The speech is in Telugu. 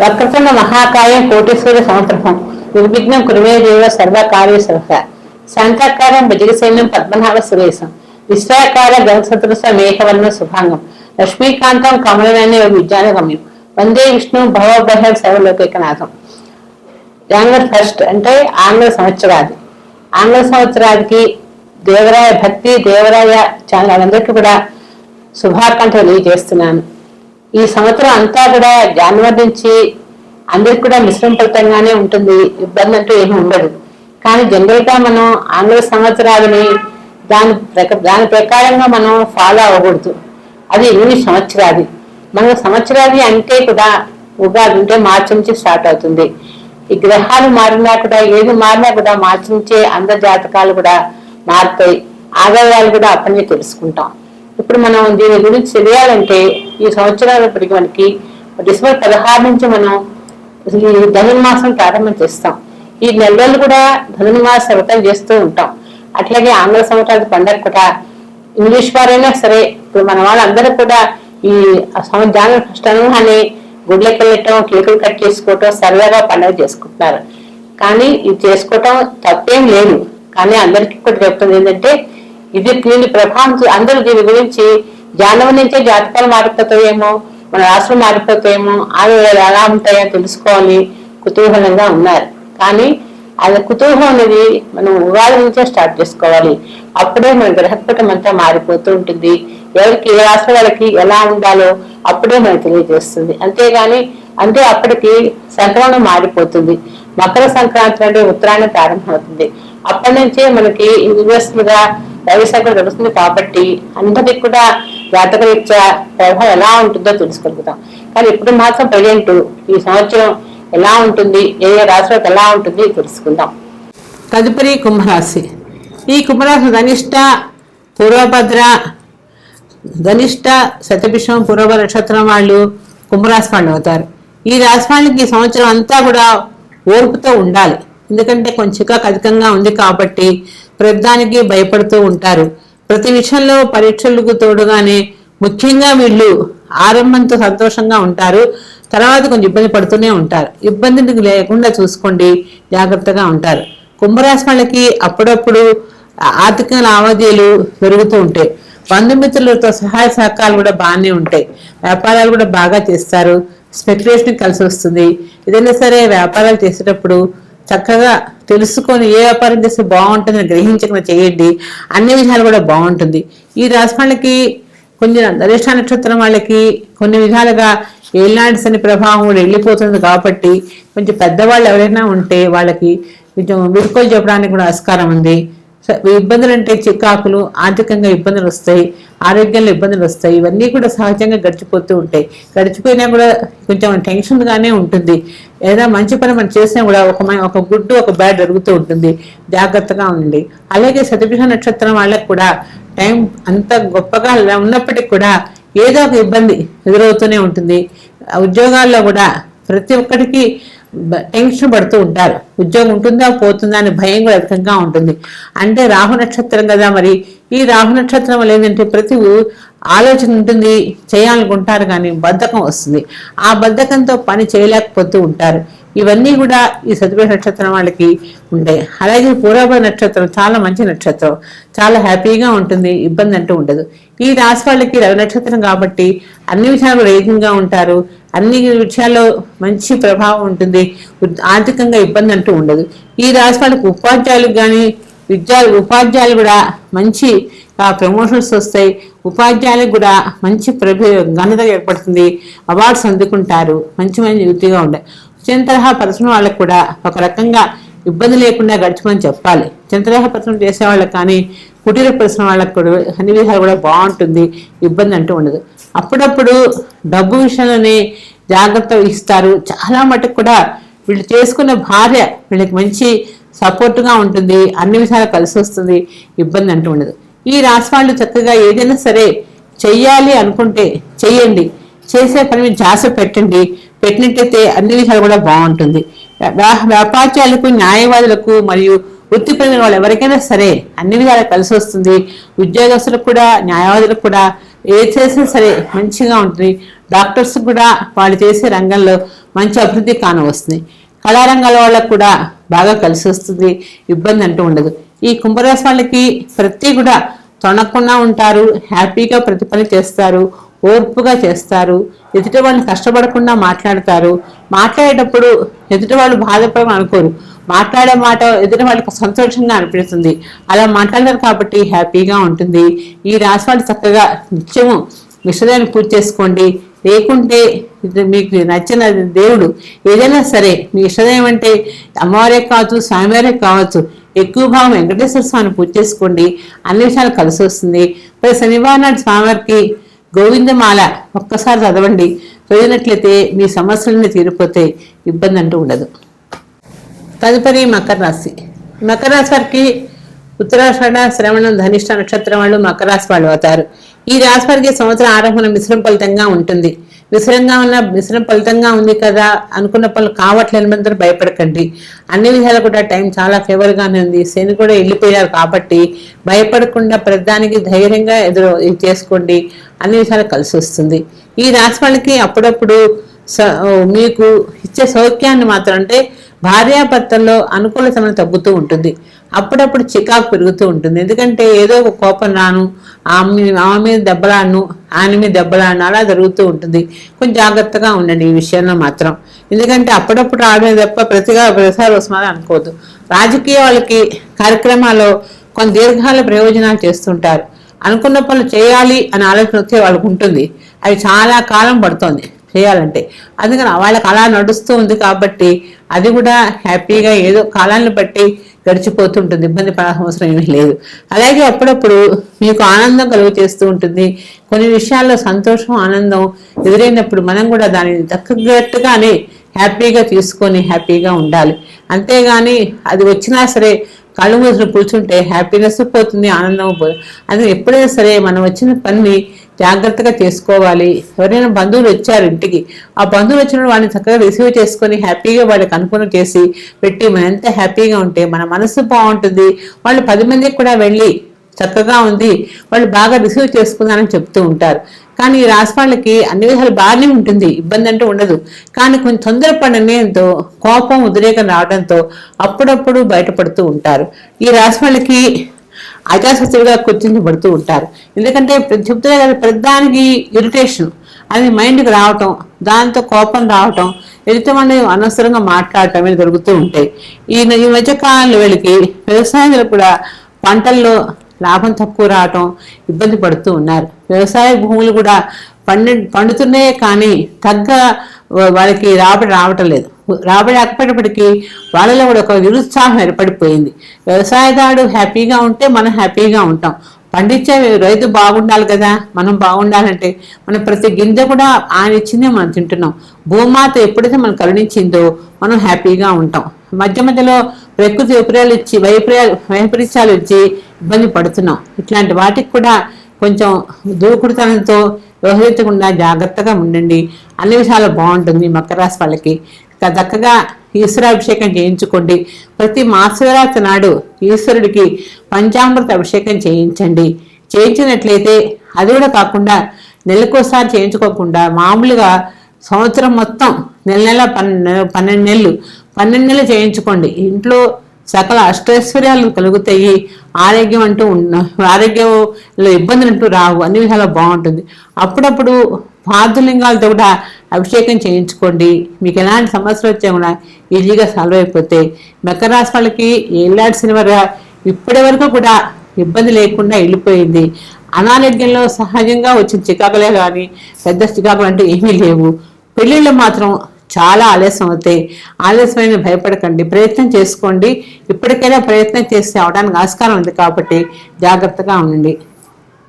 వక్రతుండ మహాకాయం కోటేశ్వర సంవత్సరం. నిర్విఘ్నం కురుమే దేవ సర్వకార్య సర్వ. శాంతాకారం పద్మనాభ సురేశం. విశ్వాకార గణసదృశ మేఘవర్ణ శుభాంగం. లక్ష్మీకాంతం కమలనైన విజ్ఞానగమ్యం వందే విష్ణు భవభయ సర్వలోకైకనాథం. జాన్వరి ఫస్ట్ అంటే ఆంగ్ల సంవత్సరాది. ఆంగ్ల సంవత్సరాదికి దేవరాయ భక్తి దేవరాయ ఛానల్ అందరికీ కూడా శుభాకాంక్షలు తెలియజేస్తున్నాను. ఈ సంవత్సరం అంతా కూడా జనవరి నుంచి అందరికి కూడా మిశ్రమ ఫలితంగానే ఉంటుంది. ఇబ్బంది అంటూ ఏమి ఉండదు. కానీ జనరల్గా మనం ఆంగ్ల సంవత్సరాలని దాని ప్రక- దాని ప్రకారంగా మనం ఫాలో అవ్వకూడదు. అది ఎనిమిది సంవత్సరాది. మన సంవత్సరాది అంటే కూడా ఉగాది అంటే మార్చి నుంచి స్టార్ట్ అవుతుంది. ఈ గ్రహాలు మారినా కూడా ఏది మారినా కూడా మార్చి నుంచే అందరి జాతకాలు కూడా మారుతాయి. ఆదాయాలు కూడా అప్పటి తెలుసుకుంటాం. ఇప్పుడు మనం దీని గురించి తెలియాలంటే ఈ సంవత్సరాలప్పటికి మనకి డిసెంబర్ పదహారు నుంచి మనం ఈ ధనుర్మాసం ప్రారంభం చేస్తాం. ఈ నెల రోజులు కూడా ధనుర్మాస వ్రతం చేస్తూ ఉంటాం. అట్లాగే ఆంగ్ల సంవత్సరాల పండగ కూడా. ఇంగ్లీష్ వారైనా సరే ఇప్పుడు మన వాళ్ళందరూ కూడా ఈ సంవత్సరాల ఫస్ట్ అని గుడ్లకి వెళ్ళటం కేకులు కట్ చేసుకోవటం సరదాగా పండగ చేసుకుంటున్నారు. కానీ ఇది చేసుకోవటం తప్పేం లేదు. కానీ అందరికీ కూడా చెప్తుంది ఏంటంటే ఇది దీని ప్రభావం అందరూ దీని గురించి జానవ నుంచే జాతకాలు మారిపోతాయేమో మన రాష్ట్రం మారిపోతాయేమో ఆదాయాలు ఎలా ఉంటాయో తెలుసుకోవాలి. కుతూహలంగా ఉన్నారు. కానీ అది కుతూహం అనేది మనం ఉగాది నుంచే స్టార్ట్ చేసుకోవాలి. అప్పుడే మన గ్రహపటం అంతా మారిపోతూ ఉంటుంది. ఎవరికి ఏ రాష్ట్ర వాళ్ళకి ఎలా ఉండాలో అప్పుడే మనకు తెలియజేస్తుంది. అంతేగాని అంటే అప్పటికి సంక్రమణం మారిపోతుంది. మకర సంక్రాంతి అంటే ఉత్తరాయణ ప్రారంభమవుతుంది. అప్పటి నుంచే మనకి యూనివర్సల్గా రవి సంక్రమణ జరుగుతుంది కాబట్టి అందరికి కూడా జాతకరీత్యా ప్రభావం ఎలా ఉంటుందో తెలుసుకోగలుగుతాం కానీ ఇప్పుడు మాత్రం ప్రజెంట్ ఈ సంవత్సరం ఎలా ఉంటుంది ఏ ఏ ఎలా ఉంటుంది తెలుసుకుందాం. తదుపరి కుంభరాశి. ఈ కుంభరాశి ధనిష్ట పూర్వభద్ర ధనిష్ట శతభిషం పూర్వ నక్షత్రం వాళ్ళు కుంభరాశి వాళ్ళు అవుతారు. ఈ రాశి వాళ్ళకి ఈ సంవత్సరం అంతా కూడా ఓర్పుతో ఉండాలి. ఎందుకంటే కొంచెం అధికంగా ఉంది కాబట్టి ప్రతిదానికి భయపడుతూ ఉంటారు. ప్రతి విషయంలో పరీక్షలకు తోడుగానే ముఖ్యంగా వీళ్ళు ఆరంభంతో సంతోషంగా ఉంటారు. తర్వాత కొంచెం ఇబ్బంది పడుతూనే ఉంటారు. ఇబ్బంది లేకుండా చూసుకోండి. జాగ్రత్తగా ఉంటారు. కుంభరాశి వాళ్ళకి అప్పుడప్పుడు ఆర్థిక లావాదేవీలు పెరుగుతూ ఉంటాయి. బంధుమిత్రులతో సహాయ సహకారాలు కూడా బాగానే ఉంటాయి. వ్యాపారాలు కూడా బాగా చేస్తారు. స్పెక్యులేషన్ కలిసి వస్తుంది. ఏదైనా సరే వ్యాపారాలు చేసేటప్పుడు చక్కగా తెలుసుకొని ఏ వ్యాపారం చేస్తే బాగుంటుందని గ్రహించకుండా చేయండి. అన్ని విధాలు కూడా బాగుంటుంది. ఈ రాశి వాళ్ళకి కొంచెం ధనిష్ట నక్షత్రం వాళ్ళకి కొన్ని విధాలుగా ఏళ్ళనాటి శని ప్రభావం కూడా వెళ్ళిపోతుంది కాబట్టి కొంచెం పెద్దవాళ్ళు ఎవరైనా ఉంటే వాళ్ళకి కొంచెం విడుకోలు చెప్పడానికి కూడా ఆస్కారం ఉంది. ఇబ్బందులు అంటే చికాకులు ఆర్థికంగా ఇబ్బందులు వస్తాయి ఆరోగ్యంలో ఇబ్బందులు వస్తాయి ఇవన్నీ కూడా సహజంగా గడిచిపోతూ ఉంటాయి. గడిచిపోయినా కూడా కొంచెం టెన్షన్గానే ఉంటుంది. ఏదైనా మంచి పని మనం చేసినా కూడా ఒక మ- ఒక గుడ్డు ఒక బ్యాడ్ జరుగుతూ ఉంటుంది. జాగ్రత్తగా ఉండండి. అలాగే శతభిష నక్షత్రం వాళ్ళకి కూడా టైం అంత గొప్పగా ఉన్నప్పటికీ కూడా ఏదో ఒక ఇబ్బంది ఎదురవుతూనే ఉంటుంది. ఉద్యోగాల్లో కూడా ప్రతి ఒక్కరికి టెన్షన్ పడుతూ ఉంటారు. ఉద్యోగం ఉంటుందా పోతుందా అని భయం కూడా అధికంగా ఉంటుంది. అంటే రాహు నక్షత్రం కదా మరి. ఈ రాహు నక్షత్రం వల్ల ఏంటంటే ప్రతి ఆలోచన ఉంటుంది చేయాలనుకుంటారు కానీ బద్ధకం వస్తుంది. ఆ బద్ధకంతో పని చేయలేకపోతూ ఉంటారు. ఇవన్నీ కూడా ఈ సతుపేట నక్షత్రం వాళ్ళకి ఉంటాయి. అలాగే పూర్వభ నక్షత్రం చాలా మంచి నక్షత్రం. చాలా హ్యాపీగా ఉంటుంది ఇబ్బంది అంటూ ఉండదు. ఈ రాశి వాళ్ళకి రవి నక్షత్రం కాబట్టి అన్ని విషయాలు రేగంగా ఉంటారు. అన్ని విషయాల్లో మంచి ప్రభావం ఉంటుంది. ఆర్థికంగా ఇబ్బంది అంటూ ఉండదు. ఈ రాశి వాళ్ళకి ఉపాధ్యాయులకు కానీ విద్యా ఉపాధ్యాయులు కూడా మంచి ప్రమోషన్స్ వస్తాయి. ఉపాధ్యాయులకు కూడా మంచి ప్రభు ఘనత ఏర్పడుతుంది. అవార్డ్స్ అందుకుంటారు. మంచి మంచి వృత్తిగా ఉంటాయి చిన్న తరహా పరిశ్రమ వాళ్ళకు కూడా ఒక రకంగా ఇబ్బంది లేకుండా గడిచమని చెప్పాలి. చిన్న తరహా పరిశ్రమ చేసే వాళ్ళకి కానీ కుటీర పరిశ్రమ వాళ్ళకి కూడా అన్ని విధాలు కూడా బాగుంటుంది. ఇబ్బంది అంటూ ఉండదు. అప్పుడప్పుడు డబ్బు విషయంలోనే జాగ్రత్త వహిస్తారు. చాలా మటుకు కూడా వీళ్ళు చేసుకున్న భార్య వీళ్ళకి మంచి సపోర్ట్గా ఉంటుంది. అన్ని విధాలు కలిసి వస్తుంది. ఇబ్బంది అంటూ ఉండదు. ఈ రాశి వాళ్ళు చక్కగా ఏదైనా సరే చెయ్యాలి అనుకుంటే చెయ్యండి. చేసే పని మీద జాస పెట్టండి. పెట్టినట్టయితే అన్ని విధాలు కూడా బాగుంటుంది. వ్యా- వ్యాపారాలకు న్యాయవాదులకు మరియు వృత్తిపరమైన వాళ్ళు ఎవరికైనా సరే అన్ని విధాలు కలిసి వస్తుంది. ఉద్యోగస్తులకు కూడా న్యాయవాదులకు కూడా ఏ చేసినా సరే మంచిగా ఉంటుంది. డాక్టర్స్ కూడా వాళ్ళు చేసే రంగంలో మంచి అభివృద్ధి కానవస్తుంది కళారంగాల వాళ్ళకు కూడా బాగా కలిసి వస్తుంది. ఇబ్బంది అంటూ ఉండదు. ఈ కుంభరాశి వాళ్ళకి ప్రతి కూడా తొనకుండా ఉంటారు. హ్యాపీగా ప్రతి పని చేస్తారు. ఓర్పుగా చేస్తారు. ఎదుటి వాళ్ళని కష్టపడకుండా మాట్లాడతారు. మాట్లాడేటప్పుడు ఎదుటి వాళ్ళు బాధపడమని అనుకోరు. మాట్లాడే మాట ఎదుటి వాళ్ళకి సంతోషంగా అనిపిస్తుంది. అలా మాట్లాడతారు కాబట్టి హ్యాపీగా ఉంటుంది. ఈ రాశి వాళ్ళు చక్కగా నిత్యము విషయాన్ని పూజ చేసుకోండి. లేకుంటే మీకు నచ్చిన దేవుడు ఏదైనా సరే మీ ఇష్టదైవం అంటే అమ్మవారే కావచ్చు స్వామివారే కావచ్చు ఎక్కువ భావం వెంకటేశ్వర స్వామిని పూజ చేసుకోండి. అన్ని విషయాలు కలిసి వస్తుంది. ప్రతి శనివారం నాడు స్వామివారికి గోవిందమాల ఒక్కసారి చదవండి. చదివినట్లయితే మీ సమస్యలన్నీ తీరిపోతే ఇబ్బంది అంటూ ఉండదు. తదుపరి మకర రాశి. మకర రాశి వారికి ఉత్తరాషాఢ శ్రవణం ధనిష్ట నక్షత్రం వాళ్ళు మకర రాశి వాళ్ళు అవుతారు. ఈ రాశి వారికి సంవత్సరం ఆరంభం మిశ్రమ ఫలితంగా ఉంటుంది. మిశ్రంగా ఉన్న మిశ్రం ఫలితంగా ఉంది కదా అనుకున్న పనులు కావట్లేని అందరూ భయపడకండి. అన్ని విధాలు కూడా టైం చాలా ఫేవర్గానే ఉంది. శని కూడా వెళ్ళిపోయారు కాబట్టి భయపడకుండా ప్రతిదానికి ధైర్యంగా ఎదురు ఇది చేసుకోండి. అన్ని విధాలు కలిసి వస్తుంది. ఈ రాశి వాళ్ళకి అప్పుడప్పుడు స- మీకు ఇచ్చే సౌఖ్యాన్ని మాత్రం అంటే భార్యాభర్తల్లో అనుకూలతనం తగ్గుతూ ఉంటుంది. అప్పుడప్పుడు చికాకు పెరుగుతూ ఉంటుంది. ఎందుకంటే ఏదో ఒక కోపం రాను ఆమె ఆమె మీద దెబ్బలాను ఆయన మీద దెబ్బలాడను అలా జరుగుతూ ఉంటుంది. కొంచెం జాగ్రత్తగా ఉండండి ఈ విషయంలో మాత్రం. ఎందుకంటే అప్పుడప్పుడు ఆడే తప్ప ప్రతిగా ప్రతిసారి వస్తుందని అనుకోవద్దు. రాజకీయ వాళ్ళకి కార్యక్రమాల్లో కొన్ని దీర్ఘాల ప్రయోజనాలు చేస్తుంటారు. అనుకున్న పనులు చేయాలి అని ఆలోచన వచ్చే వాళ్ళకు ఉంటుంది. అది చాలా కాలం పడుతోంది. చేయాలంటే. అందుకని వాళ్ళకి అలా నడుస్తూ ఉంది కాబట్టి అది కూడా హ్యాపీగా ఏదో కాలాన్ని బట్టి గడిచిపోతుంటుంది. ఇబ్బంది పడాల్సిన అవసరం ఏమీ లేదు. అలాగే అప్పుడప్పుడు మీకు ఆనందం కలుగు చేస్తూ ఉంటుంది. కొన్ని విషయాల్లో సంతోషం ఆనందం ఎదురైనప్పుడు మనం కూడా దానిని తగ్గట్టుగానే హ్యాపీగా తీసుకొని హ్యాపీగా ఉండాలి. అంతేగాని అది వచ్చినా సరే కళ్ళు మూసుకుని కూర్చుంటే హ్యాపీనెస్ పోతుంది ఆనందం పోతుంది. అది ఎప్పుడైనా సరే మనం వచ్చిన పని జాగ్రత్తగా చేసుకోవాలి. ఎవరైనా బంధువులు వచ్చారు ఇంటికి ఆ బంధువులు వచ్చినప్పుడు వాళ్ళని చక్కగా రిసీవ్ చేసుకొని హ్యాపీగా వాళ్ళకి అనుకూలం చేసి పెట్టి మనం ఎంత హ్యాపీగా ఉంటే మన మనసు బాగుంటుంది. వాళ్ళు పది మందికి కూడా వెళ్ళి చక్కగా ఉంది. వాళ్ళు బాగా రిసీవ్ చేసుకున్నారని చెప్తూ ఉంటారు. కానీ ఈ రాసి వాళ్ళకి అన్ని విధాలు బాగానే ఉంటుంది. ఇబ్బంది అంటూ ఉండదు. కానీ కొంచెం తొందరపడనేంతో కోపం ఉద్రేకం రావడంతో అప్పుడప్పుడు బయటపడుతూ ఉంటారు. ఈ రాసి వాళ్ళకి అజాసత్తుగా గుర్తించబడుతూ ఉంటారు. ఎందుకంటే ప్ర- చెప్తున్నా కదా ప్రధానికి ఇరిటేషన్ అది మైండ్కి రావటం దాంతో కోపం రావటం ఎదుటివాడిని అనవసరంగా మాట్లాడటం అనేది జరుగుతూ ఉంటాయి. ఈ ఈ మధ్య కాలంలో వీళ్ళకి వ్యవసాయంలో కూడా పంటల్లో లాభం తక్కువ రావటం ఇబ్బంది పడుతూ ఉన్నారు. వ్యవసాయ భూములు కూడా పండి పండుతున్నాయే కానీ తగ్గ వాళ్ళకి రాబడి రావటం లేదు రాబడి రాకపోయేటప్పటికీ వాళ్ళలో కూడా ఒక నిరుత్సాహం ఏర్పడిపోయింది. వ్యవసాయదారుడు హ్యాపీగా ఉంటే మనం హ్యాపీగా ఉంటాం. పండించే రైతు బాగుండాలి కదా మనం బాగుండాలంటే మనం ప్రతి గింజ కూడా ఆయన ఇచ్చిందే మనం తింటున్నాం. భూమాత ఎప్పుడైతే మనం కరుణించిందో మనం హ్యాపీగా ఉంటాం. మధ్య మధ్యలో ప్రకృతి విపర్యాలు ఇచ్చి వైపర్యాలు వైపరీత్యాలు ఇచ్చి ఇబ్బంది పడుతున్నాం. ఇట్లాంటి వాటికి కూడా కొంచెం దూకుడుతనంతో వ్యవహరించకుండా జాగ్రత్తగా ఉండండి. అన్ని విషయాలు బాగుంటుంది మకర రాశి వాళ్ళకి. చక్కగా ఈశ్వరాభిషేకం చేయించుకోండి. ప్రతి మాసరాత్రి నాడు ఈశ్వరుడికి పంచామృత అభిషేకం చేయించండి. చేయించినట్లయితే అది కూడా కాకుండా నెలకోసారి చేయించుకోకుండా మామూలుగా సంవత్సరం మొత్తం నెల నెల పన్నెండు పన్నెండు నెలలు పన్నెండు నెలలు చేయించుకోండి. ఇంట్లో సకల అష్టైశ్వర్యాలు కలుగుతాయి. ఆరోగ్యం అంటూ ఉన్న ఆరోగ్యంలో ఇబ్బందులు అంటూ రావు. అన్ని విధాలా బాగుంటుంది. అప్పుడప్పుడు పార్థలింగాలతో కూడా అభిషేకం చేయించుకోండి. మీకు ఎలాంటి సమస్యలు వచ్చా కూడా ఈజీగా సాల్వ్ అయిపోతాయి. మకర రాశి వాళ్ళకి ఏళ్ళాడి సినిమా ఇప్పటి వరకు కూడా ఇబ్బంది లేకుండా వెళ్ళిపోయింది. అనారోగ్యంలో సహజంగా వచ్చిన చికాకులే కానీ పెద్ద చికాకులు అంటే ఏమీ లేవు. పెళ్ళిళ్ళు మాత్రం చాలా ఆలస్యం అవుతాయి. ఆలస్యమైన భయపడకండి. ప్రయత్నం చేసుకోండి. ఇప్పటికైనా ప్రయత్నం చేస్తే అవడానికి ఆస్కారం ఉంది కాబట్టి జాగ్రత్తగా ఉండండి.